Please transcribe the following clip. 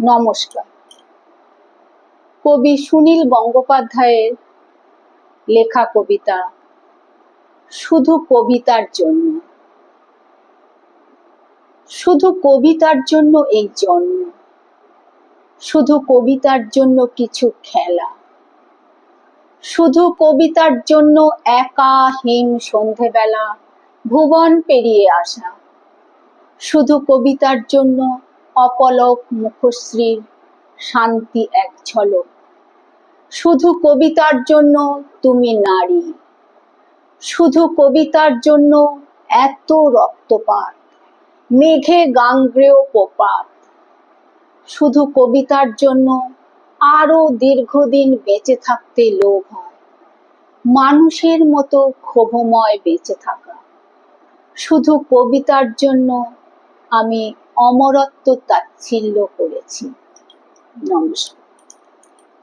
নমস্কার। কবি সুনীল গঙ্গোপাধ্যায়ের লেখা কবিতা শুধু কবিতার জন্য। শুধু কবিতার জন্য এই জন্ম। শুধু কবিতার জন্য কিছু খেলা। শুধু কবিতার জন্য একা হিম সন্ধেবেলা ভুবন পেরিয়ে আসা। শুধু কবিতার জন্য অপলক মুখশ্রীর শান্তি এক ঝলক। শুধু কবিতার জন্য তুমি নারী। শুধু কবিতার জন্য এত রক্তপাত। মেঘে গাঙ্গ্রেয় প্রপাত। শুধু কবিতার জন্য আরও দীর্ঘদিন বেঁচে থাকতে লোভ হয়। মানুষের মতো ক্ষোভময় বেঁচে থাকা। শুধু কবিতার জন্য আমি অমরত্ব তাচ্ছিল্য করেছি। নমস্কার।